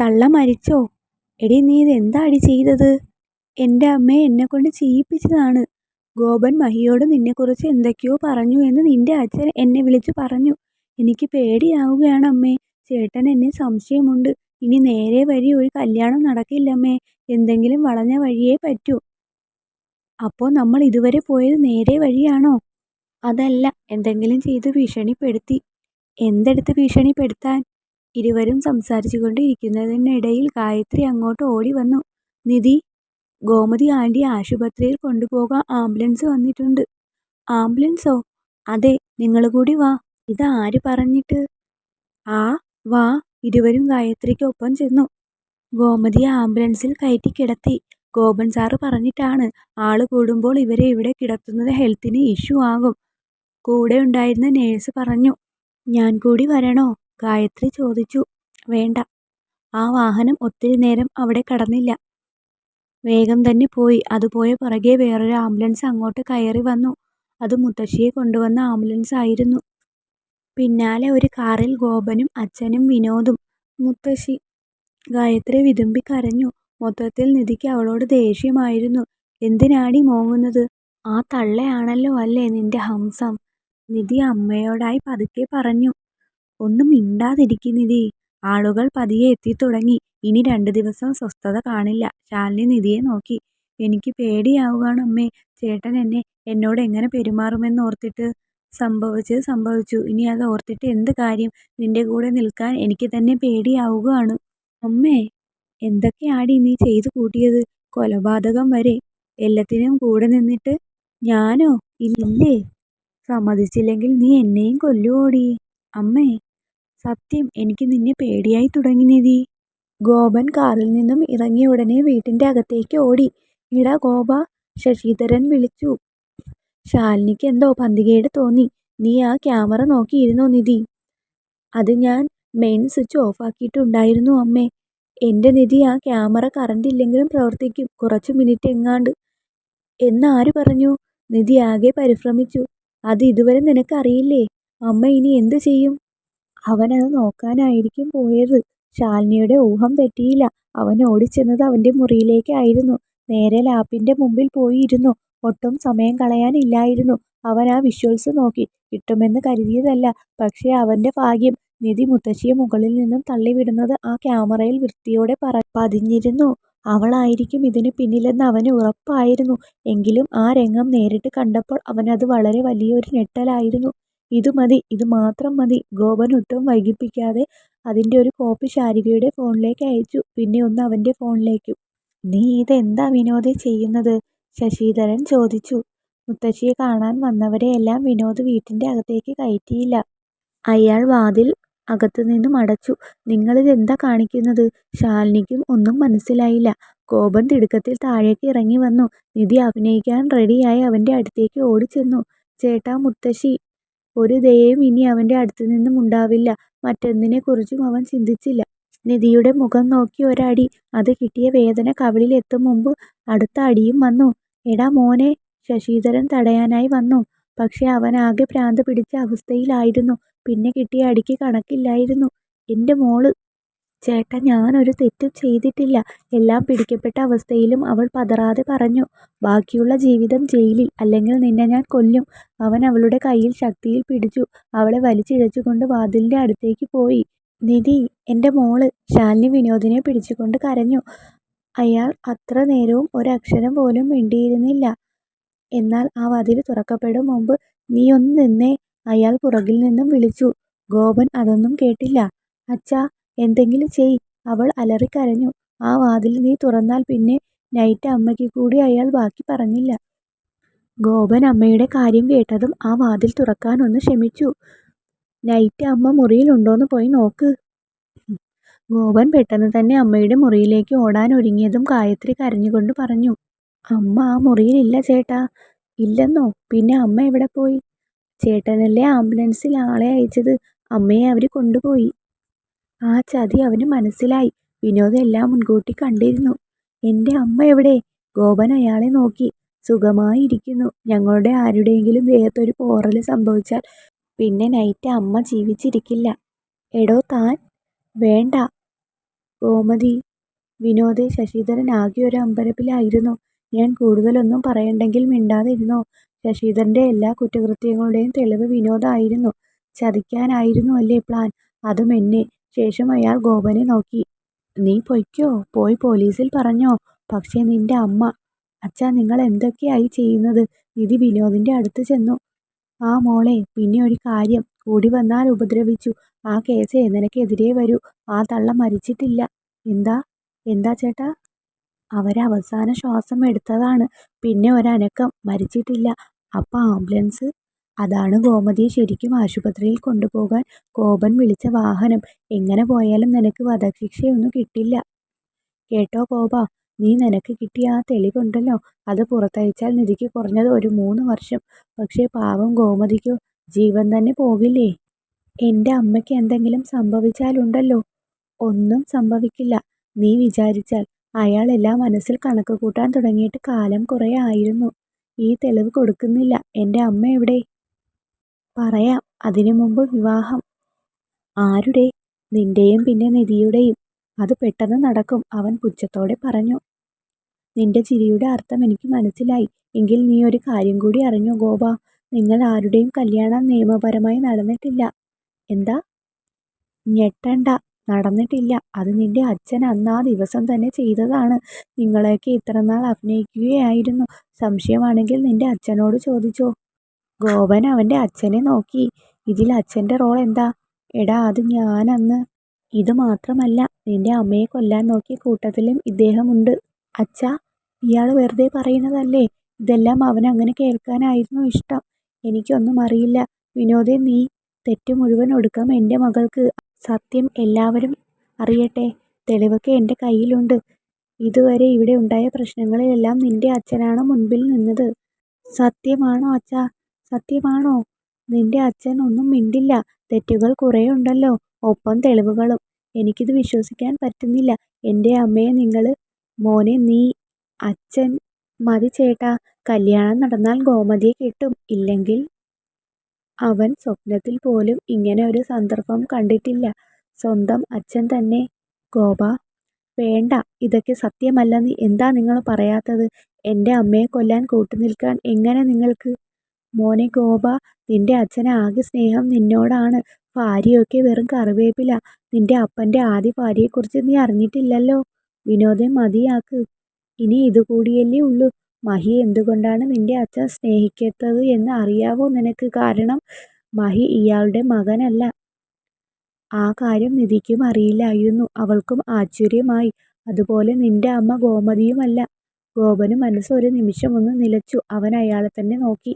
തള്ള മരിച്ചോ? എടി നീ ഇതെന്താടി ചെയ്തത്? എന്റെ അമ്മയെ എന്നെക്കൊണ്ട് ചെയ്യിപ്പിച്ചതാണ് ഗോപൻ മഹിയോട് നിന്നെക്കുറിച്ച് എന്തൊക്കെയോ പറഞ്ഞു എന്ന് നിന്റെ അച്ഛൻ എന്നെ വിളിച്ചു പറഞ്ഞു. എനിക്ക് പേടിയാവുകയാണ് അമ്മേ. ചേട്ടൻ എന്നെ സംശയമുണ്ട്. ഇനി നേരെ വഴി ഒരു കല്യാണം നടക്കില്ലമ്മേ എന്തെങ്കിലും വളഞ്ഞ വഴിയേ പറ്റൂ. അപ്പോൾ നമ്മൾ ഇതുവരെ പോയത് നേരെ വഴിയാണോ? അതല്ല എന്തെങ്കിലും ചെയ്ത് ഭീഷണിപ്പെടുത്തി. എന്തെടുത്ത് ഭീഷണിപ്പെടുത്താൻ? ഇരുവരും സംസാരിച്ചുകൊണ്ടിരിക്കുന്നതിനിടയിൽ ഗായത്രി അങ്ങോട്ട് ഓടി വന്നു. നിധി ഗോമതി ആന്റി ആശുപത്രിയിൽ കൊണ്ടുപോകാൻ ആംബുലൻസ് വന്നിട്ടുണ്ട്. ആംബുലൻസോ? അതെ നിങ്ങൾ കൂടി വാ. ഇത് ആര് പറഞ്ഞിട്ട്? ആ വാ. ഇരുവരും ഗായത്രിക്കൊപ്പം ചെന്നു. ഗോമതിയെ ആംബുലൻസിൽ കയറ്റി കിടത്തി. ഗോപൻ സാറ് പറഞ്ഞിട്ടാണ്. ആൾ കൂടുമ്പോൾ ഇവരെ ഇവിടെ കിടത്തുന്നത് ഹെൽത്തിന് ഇഷ്യൂ ആകും. കൂടെ ഉണ്ടായിരുന്ന നേഴ്സ് പറഞ്ഞു. ഞാൻ കൂടി വരണോ? ഗായത്രി ചോദിച്ചു വേണ്ട. ആ വാഹനം ഒത്തിരി നേരം അവിടെ കടന്നില്ല. വേഗം തന്നെ പോയി. അതുപോയ പുറകെ വേറൊരു ആംബുലൻസ് അങ്ങോട്ട് കയറി വന്നു. അത് മുത്തശ്ശിയെ കൊണ്ടുവന്ന ആംബുലൻസ് ആയിരുന്നു. പിന്നാലെ ഒരു കാറിൽ ഗോപനും അച്ഛനും വിനോദും. മുത്തശ്ശി ഗായത്രി വിതുമ്പി കരഞ്ഞു. മൊത്തത്തിൽ നിധിക്ക് അവളോട് ദേഷ്യമായിരുന്നു. എന്തിനാടി മോങ്ങുന്നത്? ആ തള്ളയാണല്ലോ അല്ലേ നിന്റെ ഹംസം? നിധി അമ്മയോടായി പതുക്കെ പറഞ്ഞു. ഒന്നും മിണ്ടാതിരിക്ക് നിധി ആളുകൾ പതിയെ എത്തിത്തുടങ്ങി. ഇനി രണ്ടു ദിവസം സ്വസ്ഥത കാണില്ല. ശാലിനി നിധിയെ നോക്കി. എനിക്ക് പേടിയാവുകയാണ് അമ്മേ. ചേട്ടൻ എന്നെ എന്നോട് എങ്ങനെ പെരുമാറുമെന്ന് ഓർത്തിട്ട് സംഭവിച്ചത് സംഭവിച്ചു. ഇനി അത് ഓർത്തിട്ട് എന്ത് കാര്യം? നിന്റെ കൂടെ നിൽക്കാൻ എനിക്ക് തന്നെ പേടിയാവുകയാണ്. അമ്മേ എന്തൊക്കെയാടി നീ ചെയ്തു കൂട്ടിയത്? കൊലപാതകം വരെ. എല്ലാത്തിനും കൂടെ നിന്നിട്ട് ഞാനോ? ഇല്ലേ? സമ്മതിച്ചില്ലെങ്കിൽ നീ എന്നെയും കൊല്ലുവോടി. അമ്മേ സത്യം എനിക്ക് നിന്നെ പേടിയായി തുടങ്ങി നിധി. ഗോപൻ കാറിൽ നിന്നും ഇറങ്ങിയ ഉടനെ വീട്ടിന്റെ അകത്തേക്ക് ഓടി. ഇടാ ഗോപ ശശിധരൻ വിളിച്ചു. ശാലിനിക്ക് എന്തോ പന്തികേട് തോന്നി. നീ ആ ക്യാമറ നോക്കിയിരുന്നോ നിധി? അത് ഞാൻ മെയിൻ സ്വിച്ച് ഓഫാക്കിയിട്ടുണ്ടായിരുന്നു അമ്മേ. എന്റെ നിധി ആ ക്യാമറ കറണ്ട് ഇല്ലെങ്കിലും പ്രവർത്തിക്കും. കുറച്ച് മിനിറ്റ് എങ്ങാണ്ട്. എന്ന് ആര് പറഞ്ഞു? നിധി ആകെ പരിഭ്രമിച്ചു. അത് ഇതുവരെ നിനക്കറിയില്ലേ? അമ്മ ഇനി എന്തു ചെയ്യും? അവനത് നോക്കാനായിരിക്കും പോയത്. ശാലിനിയുടെ ഊഹം തെറ്റിയില്ല. അവൻ ഓടിച്ചെന്നത് അവന്റെ മുറിയിലേക്കായിരുന്നു. നേരെ ലാപ്പിന്റെ മുമ്പിൽ പോയിരുന്നു. ഒട്ടും സമയം കളയാനില്ലായിരുന്നു. അവൻ ആ വിഷ്വൽസ് നോക്കി. കിട്ടുമെന്ന് കരുതിയതല്ല. പക്ഷേ അവന്റെ ഭാഗ്യം നിധി മുത്തശ്ശിയെ മുകളിൽ നിന്നും തള്ളിവിടുന്നത് ആ ക്യാമറയിൽ വൃത്തിയോടെ പറ പതിഞ്ഞിരുന്നു. അവളായിരിക്കും ഇതിന് പിന്നിലെന്ന് അവന് ഉറപ്പായിരുന്നു. എങ്കിലും ആ രംഗം നേരിട്ട് കണ്ടപ്പോൾ അവനത് വളരെ വലിയൊരു ഞെട്ടലായിരുന്നു. ഇത് മതി ഇത് മാത്രം മതി. ഗോപൻ ഒട്ടും വൈകിപ്പിക്കാതെ അതിന്റെ ഒരു കോപ്പി ശാരികയുടെ ഫോണിലേക്ക് അയച്ചു. പിന്നെ ഒന്ന് അവന്റെ ഫോണിലേക്കും. നീ ഇതെന്താ വിനോദേ ചെയ്യുന്നത്? ശശിധരൻ ചോദിച്ചു. മുത്തശ്ശിയെ കാണാൻ വന്നവരെയെല്ലാം വിനോദ് വീട്ടിന്റെ അകത്തേക്ക് കയറ്റിയില്ല. അയാൾ വാതിൽ അകത്തുനിന്നും അടച്ചു. നിങ്ങളിതെന്താ കാണിക്കുന്നത്? ശാലിനിക്കും ഒന്നും മനസ്സിലായില്ല. കോപൻ തിടുക്കത്തിൽ താഴേക്ക് ഇറങ്ങി വന്നു. നിധി അഭിനയിക്കാൻ റെഡിയായി അവന്റെ അടുത്തേക്ക് ഓടിച്ചെന്നു. ചേട്ടാ മുത്തശ്ശി ഒരു ദയയും ഇനി അവന്റെ അടുത്തു നിന്നും ഉണ്ടാവില്ല. മറ്റെന്തിനെക്കുറിച്ചും അവൻ ചിന്തിച്ചില്ല. നിധിയുടെ മുഖം നോക്കി ഒരടി. അത് കിട്ടിയ വേദന കവിളിൽ എത്തും മുമ്പ് അടുത്ത അടിയും വന്നു. എടാ മോനെ ശശിധരൻ തടയാനായി വന്നു. പക്ഷെ അവൻ ആകെ ഭ്രാന്ത് പിടിച്ച അവസ്ഥയിലായിരുന്നു. പിന്നെ കിട്ടിയ അടിക്ക് കണക്കില്ലായിരുന്നു. എന്റെ മോൾ ചേട്ടാ ഒരു തെറ്റും ചെയ്തിട്ടില്ല. എല്ലാം പിടിക്കപ്പെട്ട അവസ്ഥയിലും അവൾ പതറാതെ പറഞ്ഞു ബാക്കിയുള്ള ജീവിതം ജയിലിൽ അല്ലെങ്കിൽ നിന്നെ ഞാൻ കൊല്ലും. അവൻ അവളുടെ കയ്യിൽ ശക്തിയിൽ പിടിച്ചു അവളെ വലിച്ചിഴച്ചുകൊണ്ട് വാതിലിന്റെ അടുത്തേക്ക് പോയി. നിധി എന്റെ മോൾ ശാലിനി വിനോദിനെ പിടിച്ചുകൊണ്ട് കരഞ്ഞു. അയാൾ അത്ര നേരവും ഒരക്ഷരം പോലും മിണ്ടിയിരുന്നില്ല. എന്നാൽ ആ വാതിൽ തുറക്കപ്പെടും മുമ്പ് നീ ഒന്ന് നിന്നേ അയാൾ പുറകിൽ നിന്നും വിളിച്ചു. ഗോപൻ അതൊന്നും കേട്ടില്ല. അച്ഛാ എന്തെങ്കിലും ചെയ്. അവൾ അലറിക്കരഞ്ഞു. ആ വാതിൽ നീ തുറന്നാൽ പിന്നെ നൈറ്റ് അമ്മയ്ക്ക് കൂടി അയാൾ ബാക്കി പറഞ്ഞില്ല. ഗോപൻ അമ്മയുടെ കാര്യം കേട്ടതും ആ വാതിൽ തുറക്കാനൊന്ന് ക്ഷമിച്ചു. നൈറ്റ് അമ്മ മുറിയിലുണ്ടോന്ന് പോയി നോക്ക്. ഗോപൻ പെട്ടെന്ന് തന്നെ അമ്മയുടെ മുറിയിലേക്ക് ഓടാൻ ഒരുങ്ങിയതും ഗായത്രി കരഞ്ഞുകൊണ്ട് പറഞ്ഞു അമ്മ ആ മുറിയിലില്ല ചേട്ടാ. ഇല്ലെന്നോ? പിന്നെ അമ്മ എവിടെ പോയി? ചേട്ടനല്ലേ ആംബുലൻസിൽ ആളെ അയച്ചത്. അമ്മയെ അവർ കൊണ്ടുപോയി. ആ ചതി അവന് മനസ്സിലായി. വിനോദ് എല്ലാം മുൻകൂട്ടി കണ്ടിരുന്നു. എന്റെ അമ്മ എവിടെ? ഗോപൻ അയാളെ നോക്കി. സുഖമായി ഇരിക്കുന്നു. ഞങ്ങളുടെ ആരുടെയെങ്കിലും ദേഹത്തൊരു പോറൽ സംഭവിച്ചാൽ പിന്നെ നൈറ്റ് അമ്മ ജീവിച്ചിരിക്കില്ല. എടോ താൻ. വേണ്ട. ഗോമതി വിനോദേ ശശിധരൻ ആകെ ഒരു അമ്പരപ്പിലായിരുന്നു. ഞാൻ കൂടുതലൊന്നും പറയണ്ടെങ്കിൽ മിണ്ടാതിരുന്നു? ശശിധരന്റെ എല്ലാ കുറ്റകൃത്യങ്ങളുടെയും തെളിവ് വിനോദായിരുന്നു. ചതിക്കാനായിരുന്നു അല്ലേ പ്ലാൻ. അതും എന്നെ. ശേഷം അയാൾ ഗോപനെ നോക്കി. നീ പൊയ്ക്കോ. പോയി പോലീസിൽ പറഞ്ഞോ. പക്ഷേ നിന്റെ അമ്മ. അച്ഛാ നിങ്ങൾ എന്തൊക്കെയായി ചെയ്യുന്നത്. നിധി വിനോദിന്റെ അടുത്ത് ചെന്നു. ആ മോളെ പിന്നെ ഒരു കാര്യം. കൂടി വന്നാൽ ഉപദ്രവിച്ചു. ആ കേസ് നിനക്കെതിരെ വരൂ. ആ തള്ള മരിച്ചിട്ടില്ല. എന്താ. എന്താ ചേട്ടാ. അവരവസാന ശ്വാസം എടുത്തതാണ്. പിന്നെ ഒരനക്കം. മരിച്ചിട്ടില്ല. അപ്പം ആംബുലൻസ്. അതാണ് ഗോമതിയെ ശരിക്കും ആശുപത്രിയിൽ കൊണ്ടുപോകാൻ കോപൻ വിളിച്ച വാഹനം. എങ്ങനെ പോയാലും നിനക്ക് വധശിക്ഷയൊന്നും കിട്ടില്ല. കേട്ടോ കോപ നീ നിനക്ക് കിട്ടിയ ആ തെളിവുണ്ടല്ലോ. അത് പുറത്തയച്ചാൽ നിധിക്ക് കുറഞ്ഞത് ഒരു മൂന്ന് വർഷം. പക്ഷേ പാവം ഗോമതിക്കോ. ജീവൻ തന്നെ പോകില്ലേ. എന്റെ അമ്മയ്ക്ക് എന്തെങ്കിലും സംഭവിച്ചാലുണ്ടല്ലോ. ഒന്നും സംഭവിക്കില്ല. നീ വിചാരിച്ചാൽ. അയാൾ എല്ലാം മനസ്സിൽ കണക്ക് കൂട്ടാൻ തുടങ്ങിയിട്ട് കാലം കുറേ ആയിരുന്നു. ഈ തെളിവ് കൊടുക്കുന്നില്ല. എന്റെ അമ്മ എവിടെ. പറയാം. അതിനു മുമ്പ് വിവാഹം. ആരുടെ. നിന്റെയും പിന്നെ നിധിയുടെയും. അത് പെട്ടെന്ന് നടക്കും അവൻ പുച്ഛത്തോടെ പറഞ്ഞു. നിന്റെ ചിരിയുടെ അർത്ഥം എനിക്ക് മനസ്സിലായി. എങ്കിൽ നീ ഒരു കാര്യം കൂടി അറിഞ്ഞു ഗോപ നിങ്ങൾ ആരുടെയും കല്യാണം നിയമപരമായി നടന്നിട്ടില്ല. എന്താ. ഞെട്ടണ്ട. നടന്നിട്ടില്ല. അത് നിന്റെ അച്ഛൻ അന്ന് ആ ദിവസം തന്നെ ചെയ്തതാണ്. നിങ്ങളെയൊക്കെ ഇത്രനാൾ അഭിനയിക്കുകയായിരുന്നു. സംശയമാണെങ്കിൽ നിന്റെ അച്ഛനോട് ചോദിച്ചോ. ഗോപൻ അവന്റെ അച്ഛനെ നോക്കി. ഇതിൽ അച്ഛന്റെ റോൾ എന്താ. എടാ അത് ഞാനന്ന്. ഇത് മാത്രമല്ല. നിന്റെ അമ്മയെ കൊല്ലാൻ നോക്കിയ കൂട്ടത്തിലും ഇദ്ദേഹമുണ്ട് അച്ഛാ. ഇയാൾ വെറുതെ പറയുന്നതല്ലേ. ഇതെല്ലാം അവൻ അങ്ങനെ കേൾക്കാനായിരുന്നു ഇഷ്ടം. എനിക്കൊന്നും അറിയില്ല. വിനോദെ നീ. തെറ്റ് മുഴുവൻ ഒടുക്കാം എന്റെ മകൾക്ക്. സത്യം എല്ലാവരും അറിയട്ടെ. തെളിവൊക്കെ എന്റെ കയ്യിലുണ്ട്. ഇതുവരെ ഇവിടെ ഉണ്ടായ പ്രശ്നങ്ങളിലെല്ലാം നിന്റെ അച്ഛനാണ് മുൻപിൽ നിന്നത്. സത്യമാണോ അച്ഛാ. സത്യമാണോ. നിന്റെ അച്ഛൻ ഒന്നും മിണ്ടില്ല. തെറ്റുകൾ കുറെയുണ്ടല്ലോ. ഒപ്പം തെളിവുകളും. എനിക്കിത് വിശ്വസിക്കാൻ പറ്റുന്നില്ല. എന്റെ അമ്മയെ നിങ്ങൾ മോനെ നീ. അച്ഛൻ. മതി ചേട്ടാ. കല്യാണം നടന്നാൽ ഗോമതിയെ കിട്ടും. ഇല്ലെങ്കിൽ. അവൻ സ്വപ്നത്തിൽ പോലും ഇങ്ങനെ ഒരു സന്ദർഭം കണ്ടിട്ടില്ല. സ്വന്തം അച്ഛൻ തന്നെ. ഗോപ വേണ്ട. ഇതൊക്കെ സത്യമല്ലെന്ന് എന്താ നിങ്ങൾ പറയാത്തത്. എന്റെ അമ്മയെ കൊല്ലാൻ കൂട്ടുനിൽക്കാൻ എങ്ങനെ നിങ്ങൾക്ക്. മോനെ ഗോപ നിന്റെ അച്ഛന് ആകെ സ്നേഹം നിന്നോടാണ്. ഭാര്യയൊക്കെ വെറും കറിവേപ്പില. നിന്റെ അപ്പന്റെ ആദ്യ ഭാര്യയെക്കുറിച്ച് നീ അറിഞ്ഞിട്ടില്ലല്ലോ. വിനോദേ മതിയാക്ക്. ഇനി ഇതുകൂടിയല്ലേ ഉള്ളൂ. മഹി എന്തുകൊണ്ടാണ് നിന്റെ അച്ഛൻ സ്നേഹിക്കാത്തത് എന്ന് അറിയാവോ നിനക്ക്. കാരണം മഹി ഇയാളുടെ മകനല്ല. ആ കാര്യം നിധിക്കും അറിയില്ലായിരുന്നു. അവൾക്കും ആശ്ചര്യമായി. അതുപോലെ നിന്റെ അമ്മ ഗോമതിയുമല്ല. ഗോപന് മനസ്സ് ഒരു നിമിഷം ഒന്ന് നിലച്ചു. അവൻ അയാളെ തന്നെ നോക്കി.